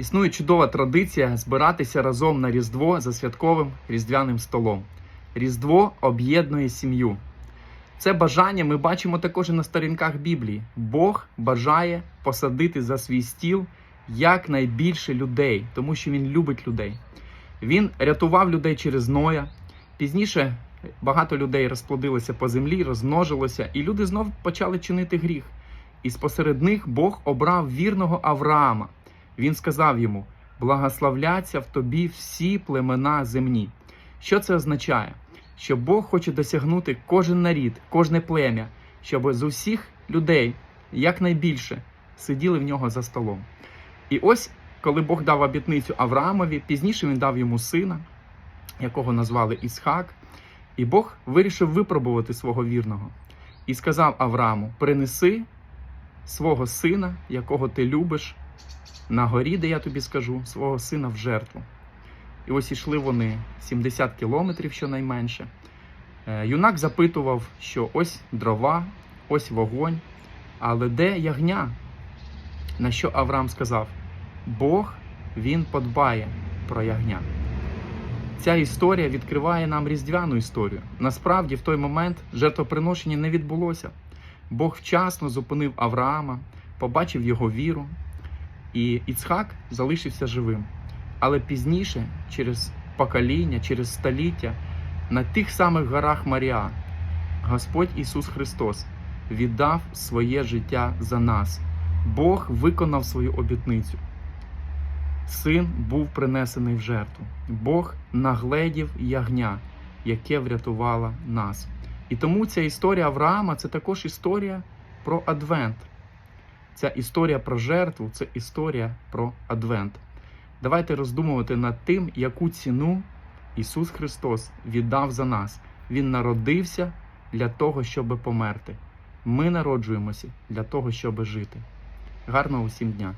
Існує чудова традиція збиратися разом на Різдво за святковим різдвяним столом. Різдво об'єднує сім'ю. Це бажання ми бачимо також і на сторінках Біблії. Бог бажає посадити за свій стіл якнайбільше людей, тому що Він любить людей. Він рятував людей через Ноя. Пізніше багато людей розплодилося по землі, розмножилося, і люди знов почали чинити гріх. І спосеред них Бог обрав вірного Авраама. Він сказав йому: благословляться в тобі всі племена земні. Що це означає? Що Бог хоче досягнути кожен нарід, кожне плем'я, щоб з усіх людей якнайбільше сиділи в нього за столом. І ось, коли Бог дав обітницю Авраамові, пізніше він дав йому сина, якого назвали Ісхак, і Бог вирішив випробувати свого вірного. І сказав Аврааму: принеси свого сина, якого ти любиш, на горі, де я тобі скажу, свого сина в жертву. І ось ішли вони 70 кілометрів щонайменше. Е, Юнак запитував, що ось дрова, ось вогонь, але де ягня? На що Авраам сказав: Бог він подбає про ягня. Ця історія відкриває нам різдвяну історію. Насправді, в той момент жертвоприношення не відбулося. Бог вчасно зупинив Авраама, побачив його віру, і Іцхак залишився живим. Але пізніше, через покоління, через століття, на тих самих горах Маріа, Господь Ісус Христос віддав своє життя за нас. Бог виконав свою обітницю. Син був принесений в жертву. Бог нагледів ягня, яке врятувало нас. І тому ця історія Авраама це також історія про Адвент. Ця історія про жертву це історія про Адвент. Давайте роздумувати над тим, яку ціну Ісус Христос віддав за нас. Він народився для того, щоб померти. Ми народжуємося для того, щоб жити. Гарного усім дня!